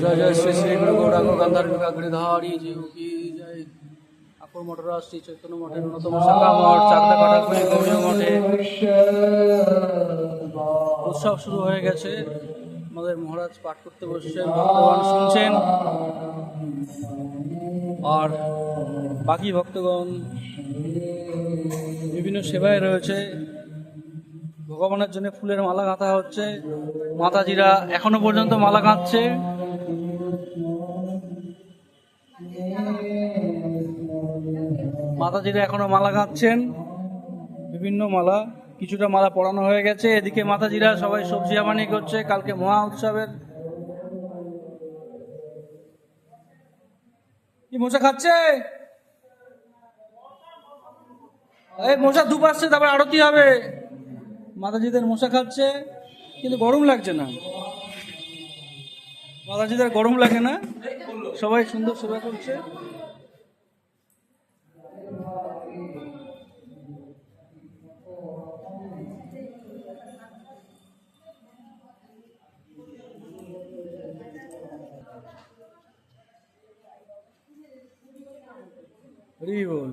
জয় জয় শ্রী শ্রী গুরু গৌরাঙ্গ গান্ধারী গিরিধারী জীব কি জয়। আপর মঠরা শ্রী চৈতন্য মঠের অন্যতম শাখা মঠ, চাকদা কাটাকুড়ি গৌরীয় মঠে। উৎসব শুরু হয়ে গেছে। আমাদের মহারাজ পাঠ করতে বসছেন, ভক্তগণ শুনছেন। আর বাকি ভক্তগণ বিভিন্ন সেবায় রয়েছে। ভগবানের জন্য ফুলের মালা গাঁথা হচ্ছে। মাতাজিরা এখনও পর্যন্ত মালা গাঁথছে। মাতাজিরা এখনও মালা গাঁথছেন। বিভিন্ন মালা, কিছুটা মালা পরানো হয়ে গেছে। এদিকে মাতাজিরা সবাই সবজি আমানি করছে, কালকে মহা উৎসবের। কি মশা খাচ্ছে? এই মশা ধূপ আসছে তারপর আরতি হবে। মাতাজিদের মশা খাচ্ছে, কিন্তু গরম লাগছে না। মাতাজিদের গরম লাগে না। সবাই সুন্দর সেবা করছে হরি বল।